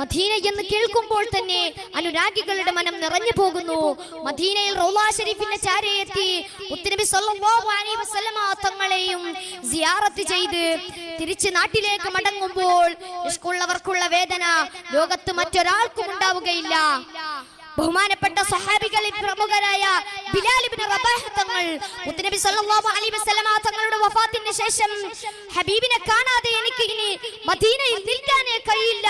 Medina എന്ന് കേൾക്കുമ്പോൾ തന്നെ അനുരാഗികളുടെ മനം നിറഞ്ഞു പോകുന്നു. മദീനയിൽ റൗലാ ഷരീഫിന്റെ ചാരയെത്തി ഉത്തരവി സല്ലല്ലാഹു അലൈഹി വസല്ലമ തങ്ങളെയും സിയാറത്ത് ചെയ്ത് തിരിച്ച് നാട്ടിലേക്ക് മടങ്ങുമ്പോൾ ഇഷ്കുള്ളവർക്കുള്ള വേദന ലോകത്ത് മറ്റൊരാൾക്കും ഉണ്ടാവുകയില്ല. ബഹുമാനപ്പെട്ട സഹാബികളിൽ പ്രമുഖരായ ബിലാൽ തങ്ങൾ മുത്തനബി സല്ലല്ലാഹു അലൈഹി വസല്ലമ തങ്ങളുടെ വഫാത്തിന് ശേഷം ഹബീബിനെ കാണാതെ എനിക്ക് ഇനി മദീനയിൽ നിൽക്കാനേ കഴിയില്ല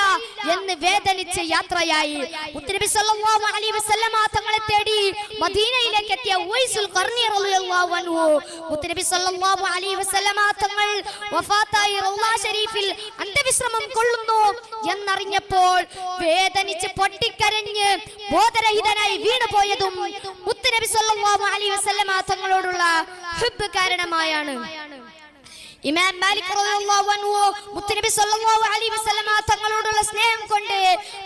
എന്ന് വേദനിച്ച് യാത്രയായി. മുത്തനബി സല്ലല്ലാഹു അലൈഹി വസല്ലമ തങ്ങളെ തേടി മദീനയിലേക്ക് എത്തിയ ഉവൈസുൽ ഖർനി റളിയല്ലാഹു അൻഹു. മുത്തനബി സല്ലല്ലാഹു അലൈഹി വസല്ലമ തങ്ങൾ വഫാത്തായി റൗള ഷരീഫിൽ അന്ത്യവിശ്രമം കൊള്ളുന്നു എന്നറിഞ്ഞപ്പോൾ വേദനിച്ച് പൊട്ടിക്കരഞ്ഞ് ബോധരഹിതനായി വീണുപോയതും മുത്തുനബി സല്ലല്ലാഹു അലൈഹി വസല്ലമ തങ്ങളോടുള്ള ഹുബ്ബ് കാരണമായാണ്. ഇമാം മാലിക് റളിയല്ലാഹു അൻഹു മുത്തനബി സല്ലല്ലാഹു അലൈഹി വസല്ലമ തങ്ങളോടുള്ള സ്നേഹം കൊണ്ട്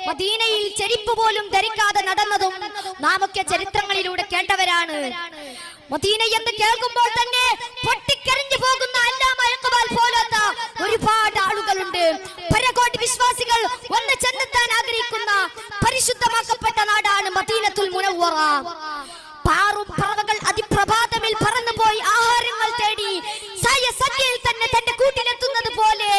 മദീനയിൽ ചെരിപ്പ് പോലും ധരിക്കാതെ നടന്നതും നാമൊക്കെ ചരിത്രങ്ങളിലൂടെ കേട്ടവരാണ്. മദീന എന്ന് കേൾക്കുമ്പോൾ തന്നെ പൊട്ടിക്കരഞ്ഞു പോകുന്ന അല്ലാമ വിശ്വാസികൾ ഒന്ന് ചെന്നെത്താൻ ആഗ്രഹിക്കുന്ന പരിശുദ്ധമാക്കപ്പെട്ട നാടാണ് മദീനത്തുൽ മുനവ്വറ. പാറും പറവകൾ അതിപ്രഭാതമിൽ പറന്നുപോയി ആഹാരങ്ങൾ തേടി സന്ധ്യയിൽ തന്നെ തന്റെ കൂട്ടിലെത്തുന്നത് പോലെ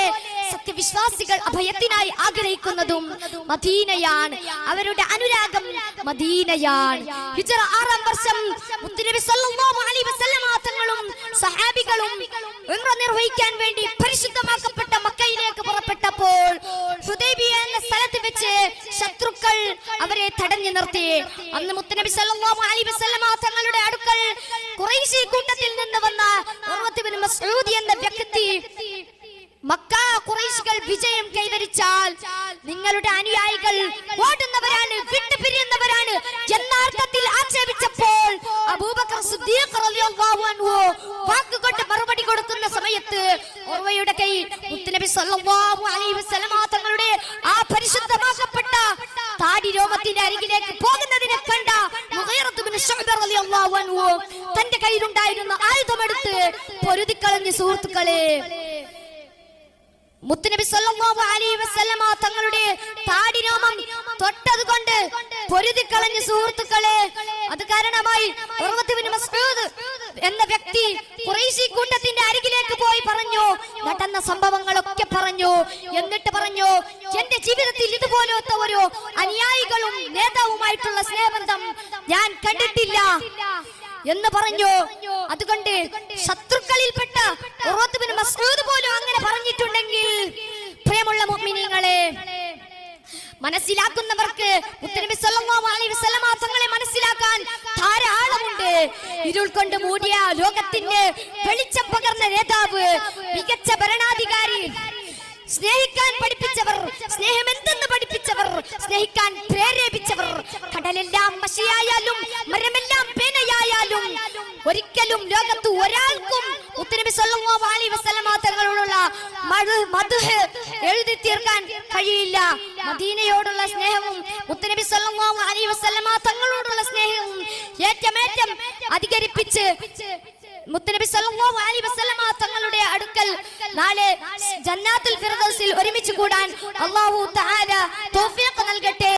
സത്യവിശ്വാസികൾ അഭയത്തിനായി ആഗ്രഹിക്കുന്നതും മദീനയാണ്. അവരുടെ അനുരാഗം മദീനയാണ്. ഹിജറ ആറാം വർഷം മുത്തുനബി സല്ലല്ലാഹു അലൈഹി തങ്ങളും സഹാബികളും ഉംറ നിർവഹിക്കാൻ വേണ്ടി പരിശുദ്ധമാക്കപ്പെട്ട മക്കയിലേക്ക് പുറപ്പെട്ടപ്പോൾ ഹുദൈബിയ എന്ന സ്ഥലത്ത് വെച്ച് ശത്രുക്കൾ അവരെ തടഞ്ഞു നിർത്തി. അന്ന് മുത്തനബി സല്ലല്ലാഹു അലൈഹി വസല്ലമ തങ്ങളുടെ അടുക്കൽ ഖുറൈശി കൂട്ടത്തിൽ നിന്ന് വന്ന ഉർവത്ത് ബിൻ മസ്ഊദ് എന്ന വ്യക്തി മക്ക ഖുറൈശികൾ വിജയം കൈവരിച്ചാൽ നിങ്ങളുടെ അനുയായികൾ ഓടുന്നവരാണ് വിട്ടുപിരിയുന്നവരാണ് എന്നാർത്ഥത്തിൽ ആക്ഷേപിച്ചപ്പോൾ സമയത്ത് ഓർവയുടെ കൈ മുത്തുനബി സല്ലല്ലാഹു അലൈഹി വസല്ലമ തങ്ങളുടെ ആ പരിശുദ്ധമാക്കപ്പെട്ട താടി രോമത്തിന്റെ അരികിലേക്ക് പോകുന്നതിനെ കണ്ട മുഗീറത്ത് ബിൻ ശുഅബ റളിയല്ലാഹു അൻഹു തന്റെ കയ്യിലുണ്ടായിരുന്ന ആയുധമെടുത്ത് കളഞ്ഞു സുഹൃത്തുക്കളെ മുത്തുനബി സല്ലല്ലാഹു അലൈഹി വസല്ലമ തങ്ങളുടെ താടി രോമം തൊട്ടതുകൊണ്ട് പൊരുതിക്കളഞ്ഞ സുഹൃത്തുക്കളെ അത് കാരണമായി മസ്ഊദ് എന്ന വ്യക്തി കുറേശി കൂട്ടത്തിന്റെ അരികിലേക്ക് പോയി പറഞ്ഞു നടന്ന സംഭവങ്ങളൊക്കെ പറഞ്ഞു. എന്നിട്ട് പറഞ്ഞു എന്റെ ജീവിതത്തിൽ ഇതുപോലത്തെ ഒരു അനുയായികളും നേതാവുമായിട്ടുള്ള സ്നേഹബന്ധം ഞാൻ കണ്ടിട്ടില്ല. എന്ന് പറഞ്ഞു. അതുകൊണ്ട് ശത്രുക്കളിൽപ്പെട്ട പെട്ട മസ്ഊദ് പോലും അങ്ങനെ പറഞ്ഞിട്ടുണ്ടെങ്കിൽ പ്രിയമുള്ള മുഅ്മിനീങ്ങളെ മനസ്സിലാക്കുന്നവർക്ക് മുത്തനബി സല്ലല്ലാഹു അലൈഹി വസല്ലമ തങ്ങളെ ഇരുൾ കൊണ്ട് മൂടിയ ലോകത്തിന്റെ വെളിച്ചം പകർന്ന നേതാവ് മികച്ച ഭരണാധികാരി സ്നേഹിക്കാൻ പഠിപ്പിച്ചവർ സ്നേഹം എന്തെന്ന് പഠിപ്പിച്ചവർ സ്നേഹിക്കാൻ പ്രേരേപിച്ചവർ. കടലെല്ലാം മഷിയായാലും മരമെല്ലാം പേനയായാലും ഒരിക്കലും ലോകത്ത് ഒരാൾക്കും മുത്തനബി സല്ലല്ലാഹു അലൈഹി വസല്ലമ തങ്ങളോടുള്ള മധു എഴുതി തീർക്കാൻ കഴിയില്ല. മദീനയോടുള്ള സ്നേഹവും മുത്തനബി സല്ലല്ലാഹു അലൈഹി വസല്ലമ തങ്ങളോടുള്ള സ്നേഹവും ഏറ്റമേറ്റം അധികരിപ്പിച്ച് മുത്തനബി സല്ലല്ലാഹു അലൈഹി വസല്ലമ നാളെ ജന്നാത്തുൽ ഫിർദൗസിൽ ഒരുമിച്ച് കൂടാൻ അള്ളാഹു തആല തൗഫീഖ് നൽകട്ടെ.